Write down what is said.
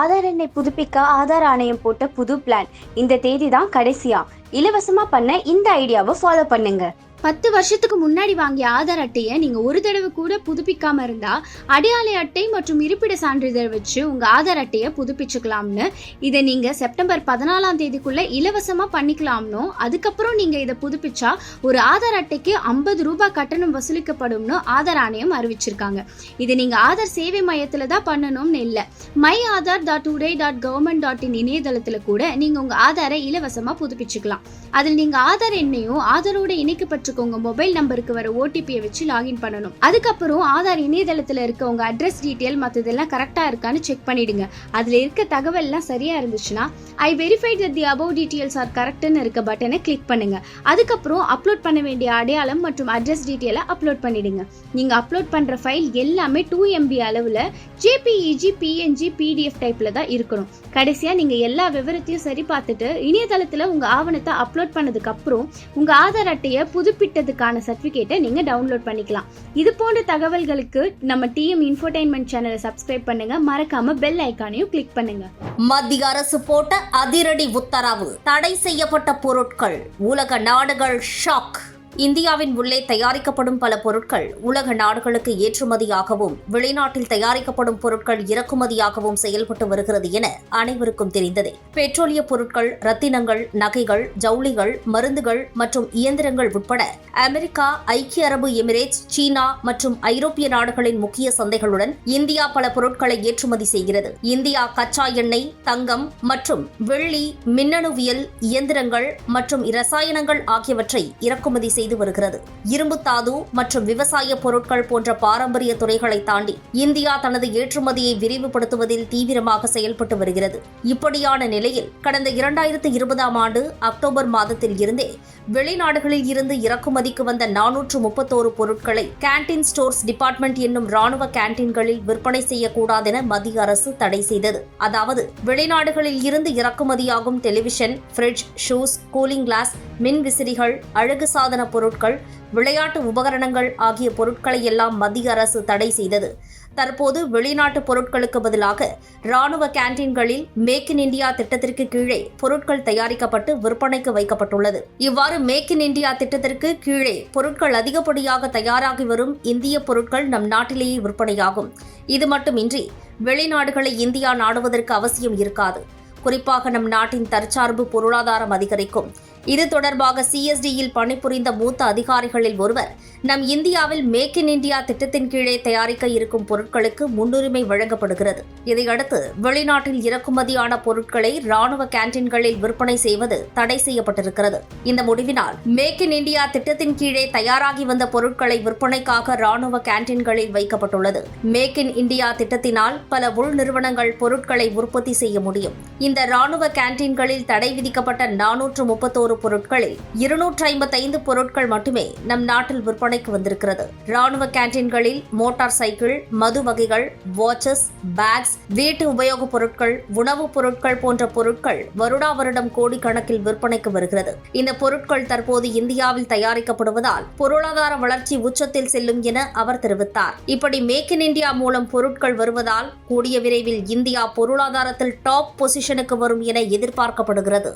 ஆதார் எண்ணை புதுப்பிக்க ஆதார் ஆணையம் போட்ட புது பிளான். இந்த தேதி தான் கடைசியா. இலவசமா பண்ண இந்த ஐடியாவை ஃபாலோ பண்ணுங்க. பத்து வருஷத்துக்கு முன்னாடி வாங்கிய ஆதார் அட்டையை நீங்க ஒரு தடவை கூட புதுப்பிக்காம இருந்தா அடையாள அட்டை மற்றும் இருப்பிட சான்றிதழ் வச்சு உங்க ஆதார் அட்டையை புதுப்பிச்சுக்கலாம்னு. இதை நீங்க செப்டம்பர் பதினாலாம் தேதிக்குள்ள இலவசமா பண்ணிக்கலாம்னு. அதுக்கப்புறம் நீங்க இதை புதுப்பிச்சா ஒரு ஆதார் அட்டைக்கு ஐம்பது ரூபாய் கட்டணம் வசூலிக்கப்படும்னு ஆதார் ஆணையம் அறிவிச்சிருக்காங்க. இதை நீங்க ஆதார் சேவை மையத்துல தான் பண்ணணும்னு இல்லை. My Aadhaar dot UIDAI dot government dot in இணையதளத்துல கூட நீங்க உங்க ஆதாரை இலவசமா புதுப்பிச்சுக்கலாம். அதில் நீங்க ஆதார் எண்ணையும் ஆதாரோட இணைக்கப்பட்டிருக்க உங்க மொபைல் நம்பருக்கு வர ஓடிபியை வச்சு லாகின் பண்ணணும். அதுக்கப்புறம் ஆதார் இணையதளத்துல இருக்க உங்க அட்ரஸ் டீட்டெயில் மற்றதெல்லாம் கரெக்டாக இருக்கான்னு செக் பண்ணிடுங்க. அதுல இருக்க தகவல்லாம் சரியா இருந்துச்சுன்னா I verified that the above details are கரெக்ட்னு இருக்க பட்டனை கிளிக் பண்ணுங்க. அதுக்கப்புறம் அப்லோட் பண்ண வேண்டிய அடையாளம் மற்றும் அட்ரஸ் டீட்டெயிலை அப்லோட் பண்ணிடுங்க. நீங்க அப்லோட் பண்ற ஃபைல் எல்லாமே டூ எம்பி அளவுல ஜேபிஇஜி பிஎன்ஜி பிடிஎஃப் டைப்ல தான் இருக்கணும். கடைசியா நீங்கள் எல்லா விவரத்தையும் சரி பார்த்துட்டு இணையதளத்தில் உங்கள் ஆவணத்தை அப்லோட் பண்ணதுக்கப்புறம் உங்கள் ஆதார் அட்டையை குறிப்பிட்டதுக்கான சர்டிஃபிகேட்டை நீங்க டவுன்லோட் பண்ணிக்கலாம். இது போன்ற தகவல்களுக்கு நம்ம டிஎம் இன்ஃபர்டைன்மெண்ட் சேனலை சப்ஸ்கிரைப் பண்ணுங்க. மறக்காம பெல் ஐக்கானையும் கிளிக் பண்ணுங்க. மத்திய அரசு போட்ட அதிரடி உத்தரவு தடை செய்யப்பட்ட பொருட்கள். உலக நாடுகள் ஷாக் இந்தியாவின் உள்ளே தயாரிக்கப்படும் பல பொருட்கள் உலக நாடுகளுக்கு ஏற்றுமதியாகவும் வெளிநாட்டில் தயாரிக்கப்படும் பொருட்கள் இறக்குமதியாகவும் செயல்பட்டு வருகிறது என அனைவருக்கும் தெரிந்ததே. பெட்ரோலிய பொருட்கள் ரத்தினங்கள் நகைகள் ஜவுளிகள் மருந்துகள் மற்றும் இயந்திரங்கள் உட்பட அமெரிக்கா ஐக்கிய அரபு எமிரேட்ஸ் சீனா மற்றும் ஐரோப்பிய நாடுகளின் முக்கிய சந்தைகளுடன் இந்தியா பல பொருட்களை ஏற்றுமதி செய்கிறது. இந்தியா கச்சா எண்ணெய் தங்கம் மற்றும் வெள்ளி மின்னணுவியல் இயந்திரங்கள் மற்றும் இரசாயனங்கள் ஆகியவற்றை இறக்குமதி செய்து வருகிறது. இரும்பு தாது மற்றும் விவசாய பொருட்கள் போன்ற பாரம்பரிய துறைகளை தாண்டி இந்தியா தனது ஏற்றுமதியை விரிவுபடுத்துவதில் தீவிரமாக செயல்பட்டு வருகிறது. இப்படியான நிலையில் கடந்த இரண்டாயிரத்து இருபதாம் ஆண்டு அக்டோபர் மாதத்தில் இருந்தே வெளிநாடுகளில் இருந்து இறக்குமதிக்கு வந்த நானூற்று முப்பத்தோரு பொருட்களை கேண்டீன் ஸ்டோர்ஸ் டிபார்ட்மெண்ட் என்னும் ராணுவ கேண்டீன்களில் விற்பனை செய்யக்கூடாதென மத்திய அரசு தடை செய்தது. அதாவது வெளிநாடுகளில் இருந்து இறக்குமதியாகும் television fridge shoes cooling glass மின் விசிறிகள் அழகு சாதன பொருட்கள் விளையாட்டு உபகரணங்கள் ஆகிய பொருட்களை எல்லாம் மத்திய அரசு தடை செய்தது. தற்போது வெளிநாட்டு பொருட்களுக்கு பதிலாக ராணுவ கேண்டீன்களில் மேக் இன் இந்தியா திட்டத்திற்கு கீழே பொருட்கள் தயாரிக்கப்பட்டு விற்பனைக்கு வைக்கப்பட்டுள்ளது. இவ்வாறு மேக் இன் இந்தியா திட்டத்திற்கு கீழே பொருட்கள் அதிகப்படியாக தயாராகி வரும் இந்திய பொருட்கள் நம் நாட்டிலேயே விற்பனையாகும். இது மட்டுமின்றி வெளிநாடுகளை இந்தியா நாடுவதற்கு அவசியம் இருக்காது. குறிப்பாக நம் நாட்டின் தற்சார்பு பொருளாதாரம் அதிகரிக்கும். இது தொடர்பாக சிஎஸ்டியில் பணிபுரிந்த மூத்த அதிகாரிகளில் ஒருவர் நம் இந்தியாவில் மேக் இன் இந்தியா திட்டத்தின் கீழே தயாரிக்க இருக்கும் பொருட்களுக்கு முன்னுரிமை வழங்கப்படுகிறது. இதையடுத்து வெளிநாட்டில் இறக்குமதியான பொருட்களை ராணுவ கேண்டீன்களில் விற்பனை செய்வது தடை செய்யப்பட்டிருக்கிறது. இந்த முடிவினால் மேக் இன் இந்தியா திட்டத்தின் கீழே தயாராகி வந்த பொருட்களை விற்பனைக்காக ராணுவ கேண்டீன்களில் வைக்கப்பட்டுள்ளது. மேக் இன் இந்தியா திட்டத்தினால் பல உள் நிறுவனங்கள் பொருட்களை உற்பத்தி செய்ய முடியும். இந்த ராணுவ கேண்டீன்களில் தடை விதிக்கப்பட்ட நானூற்று முப்பத்தோரு பொருட்களில் இருநூற்று ஐம்பத்தைந்து பொருட்கள் மட்டுமே நம் நாட்டில் விற்பனைக்கு வந்திருக்கிறது. ராணுவ கேண்டீன்களில் மோட்டார் சைக்கிள் மது வகைகள் வாட்சஸ் பேக்ஸ் வீட்டு உபயோகப் பொருட்கள் உணவுப் பொருட்கள் போன்ற பொருட்கள் வருடா வருடம் கோடிக்கணக்கில் விற்பனைக்கு வருகிறது. இந்த பொருட்கள் தற்போது இந்தியாவில் தயாரிக்கப்படுவதால் பொருளாதார வளர்ச்சி உச்சத்தில் செல்லும் என அவர் தெரிவித்தார். இப்படி மேக் இன் இந்தியா மூலம் பொருட்கள் வருவதால் கூடிய விரைவில் இந்தியா பொருளாதாரத்தில் டாப் பொசிஷனுக்கு வரும் என எதிர்பார்க்கப்படுகிறது.